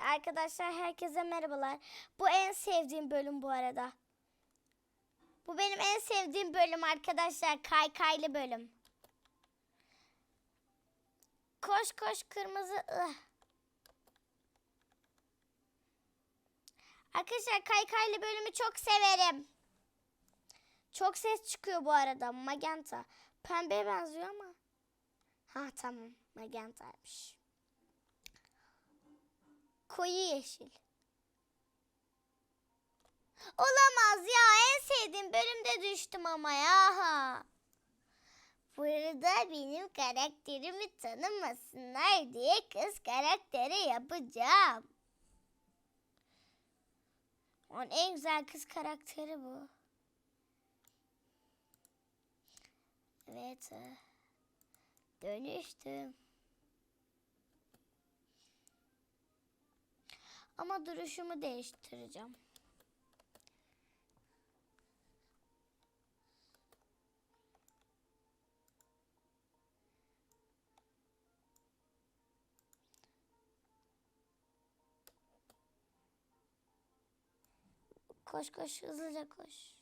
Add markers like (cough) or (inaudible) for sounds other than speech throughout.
Arkadaşlar herkese merhabalar. Bu en sevdiğim bölüm bu arada. Bu benim en sevdiğim bölüm arkadaşlar. Kaykaylı bölüm. Koş koş kırmızı. ıh. Arkadaşlar kaykaylı bölümü çok severim. Çok ses çıkıyor bu arada. Magenta. Pembeye benziyor ama. Ha tamam. Magentaymış. Koyu yeşil. Olamaz ya. En sevdiğim bölümde düştüm ama ya. Burada benim karakterimi tanımasınlar diye kız karakteri yapacağım. Onun en güzel kız karakteri bu. Evet. e, Dönüştüm. Ama duruşumu değiştireceğim. Koş koş hızlıca koş.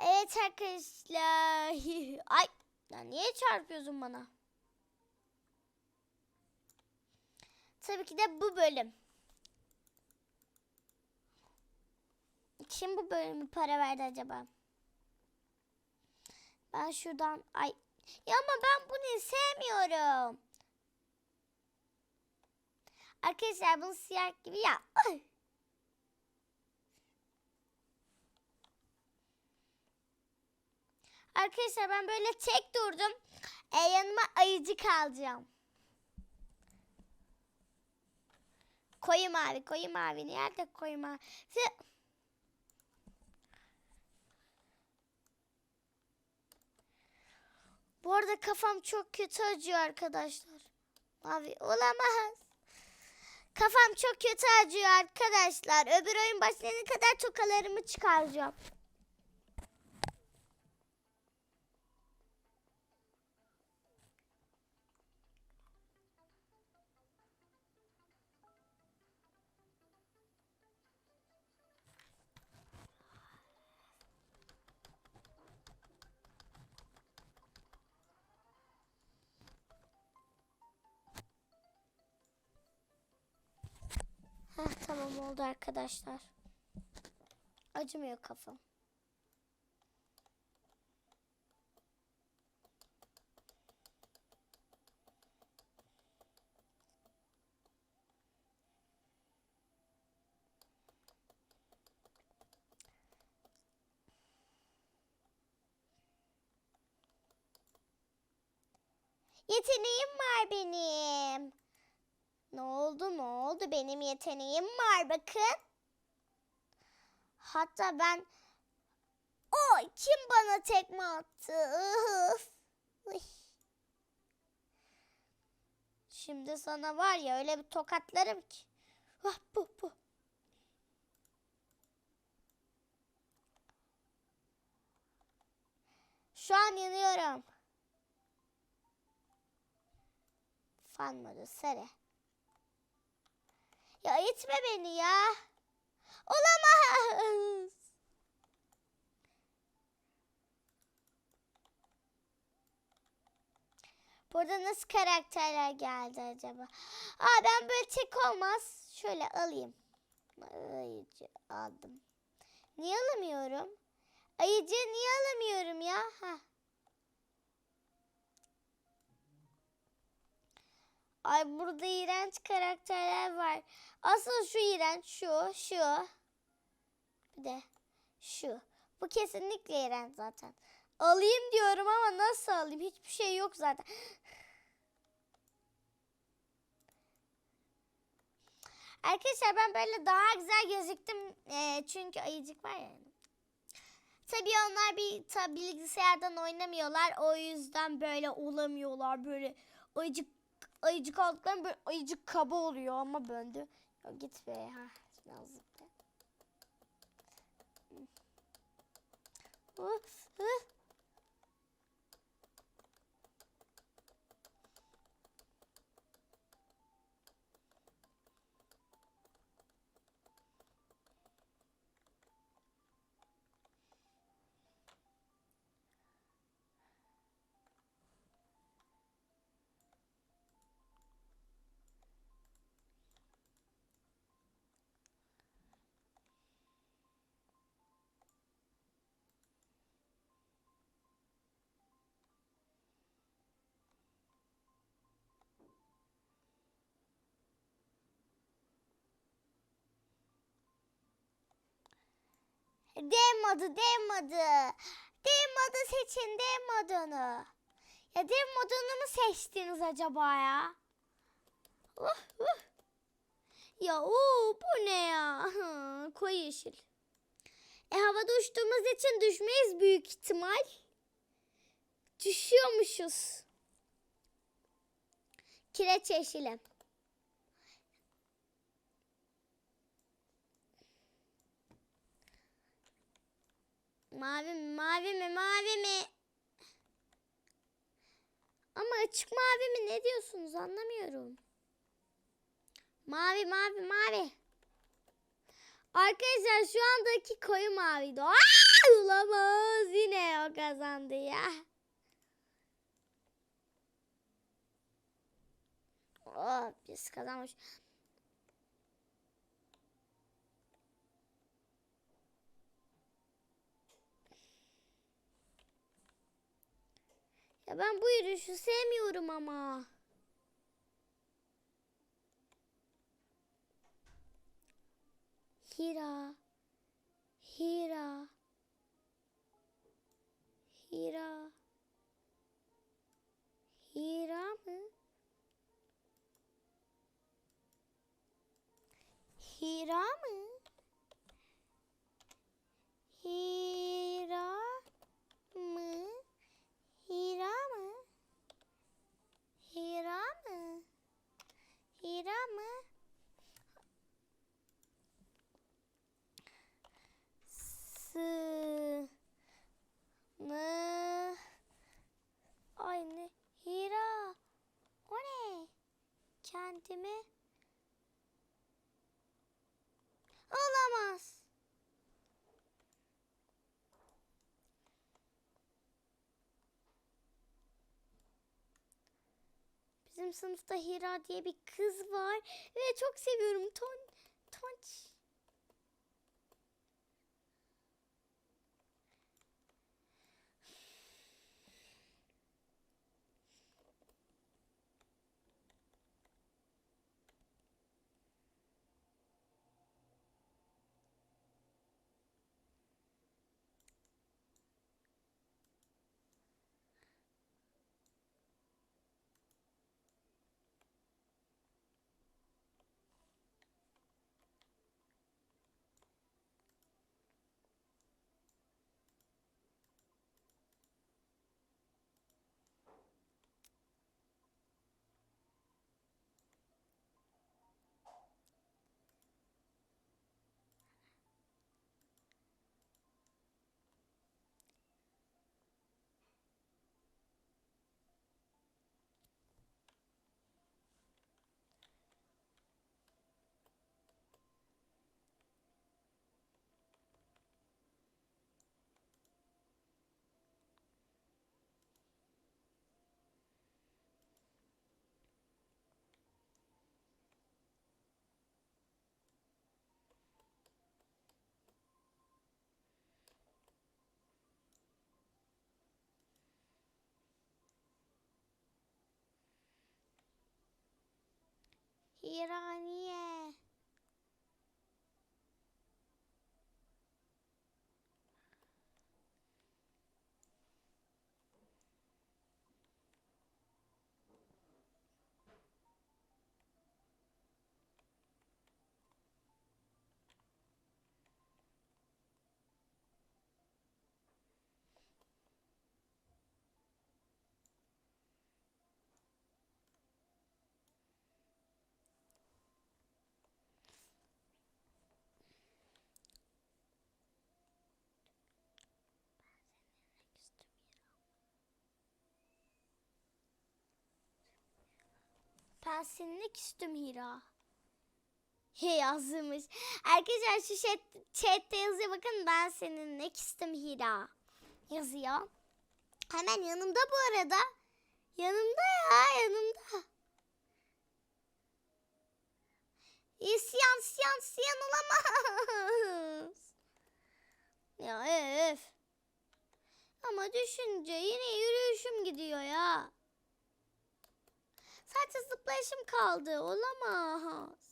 Evet arkadaşlar. (laughs) Ay ya niye çarpıyorsun bana? Tabii ki de bu bölüm. Kim bu bölümü para verdi acaba? Ben şuradan ay ya ama ben bunu sevmiyorum. Arkadaşlar bunu siyah gibi ya. Ay. Arkadaşlar ben böyle tek durdum. E, yanıma ayıcık alacağım. Koyu mavi, koyu mavi. Nerede koyu mavi? Bu arada kafam çok kötü acıyor arkadaşlar. Mavi olamaz. Kafam çok kötü acıyor arkadaşlar. Öbür oyun başlayana kadar tokalarımı çıkaracağım. Oldu arkadaşlar. Acımıyor kafam. Yeteneğim var benim. Ne oldu ne oldu benim yeteneğim var bakın. Hatta ben o kim bana tekme attı? Şimdi sana var ya öyle bir tokatlarım ki. Ah, bu bu. Şu an yanıyorum. Fan modu sarı. Ya itme beni ya. Olamaz. Burada nasıl karakterler geldi acaba? Aa ben böyle tek olmaz. Şöyle alayım. Ayıcı aldım. Niye alamıyorum? Ayıcı niye alamıyorum ya? Ha. Ay burada iğrenç karakterler var. Asıl şu iğrenç şu, şu. Bir de şu. Bu kesinlikle iğrenç zaten. Alayım diyorum ama nasıl alayım? Hiçbir şey yok zaten. Arkadaşlar ben böyle daha güzel gözüktüm. Ee, çünkü ayıcık var ya. Tabii onlar bir tabii bilgisayardan oynamıyorlar. O yüzden böyle olamıyorlar. Böyle ayıcık ayıcık aldıklarım böyle ayıcık kaba oluyor ama bende. Ya git be ha. Yazık hı. Dev modu, dev modu. Dev modu seçin, dev modunu. Ya dev modunu mu seçtiniz acaba ya? Uh, uh. Ya oo, bu ne ya? (laughs) Koyu yeşil. E havada uçtuğumuz için düşmeyiz büyük ihtimal. Düşüyormuşuz. Kireç yeşili. Mavi mi, mavi mi, mavi mi? Ama açık mavi mi ne diyorsunuz anlamıyorum. Mavi, mavi, mavi. Arkadaşlar şu andaki koyu maviydi. Aa, olamaz yine o kazandı ya. Oh, biz kazanmış. Ya ben bu yürüyüşü sevmiyorum ama. Hira. Hira. Hira. Hira mı? Hira mı? Hira mı? Hira mı? Hira mı? Hira mı? S mı? Ay ne? Hira. O ne? Kendimi Olamaz. Sınıfta Hira diye bir kız var ve çok seviyorum. Ton, tonç. Hira niye? Ben seninle küstüm Hira. He yazmış. Arkadaşlar şu chat, chatte yazıyor bakın ben seninle küstüm Hira. Yazıyor. Hemen yanımda bu arada. Yanımda ya yanımda. İsyan isyan isyan olamaz. Ya öf. Ama düşünce yine yürüyüşüm gidiyor ya. Sadece zıplayışım kaldı. Olamaz.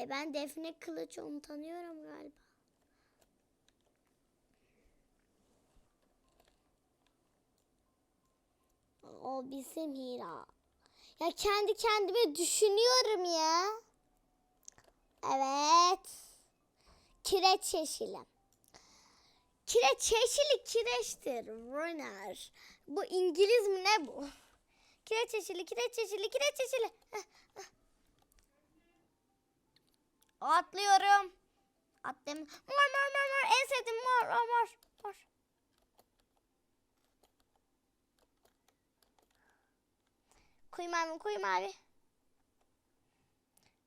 E ben Defne Kılıç onu tanıyorum galiba. O bizim Hira. Ya kendi kendime düşünüyorum ya. Evet. Kireç yeşili. Kireç yeşili kireçtir. Runner. Bu İngiliz mi ne bu? Kireç yeşili, kireç yeşili, kireç yeşili. Heh, heh. Atlıyorum. Attım. Mor mor mor mor. En sevdiğim mor. O mor. Mor. Koyu mavi, koyu mavi.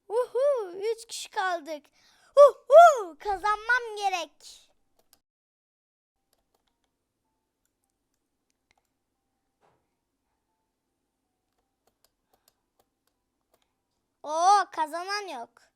Uhu, üç kişi kaldık. Uhu, kazanmam gerek. Oo, kazanan yok.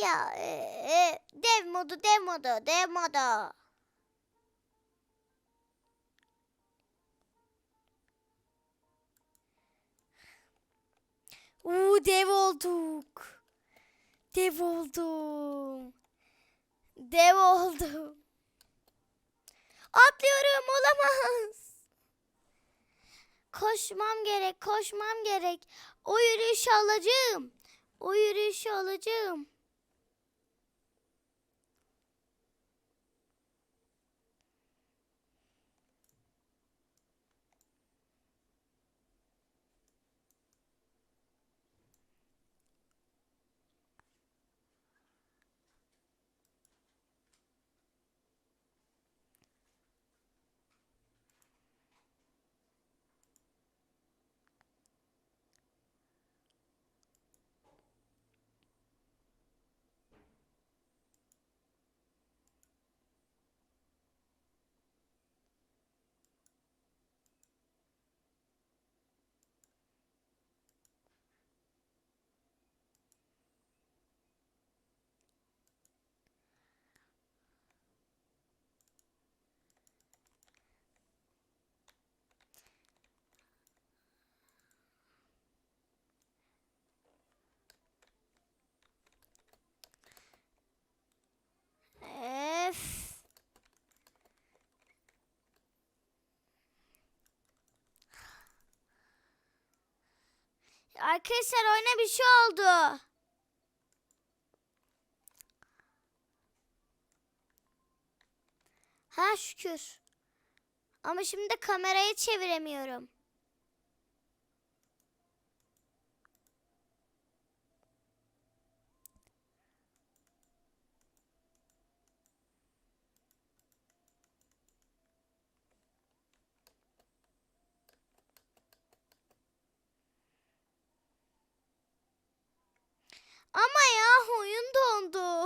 Ya e, e, dev modu dev modu dev modu. Uuu dev olduk. Dev oldum. Dev oldum. Atlıyorum olamaz. Koşmam gerek, koşmam gerek. O yürüyüşü alacağım. O yürüyüşü alacağım. Arkadaşlar oyuna bir şey oldu. Ha şükür. Ama şimdi kamerayı çeviremiyorum. Ama ya oyun dondu.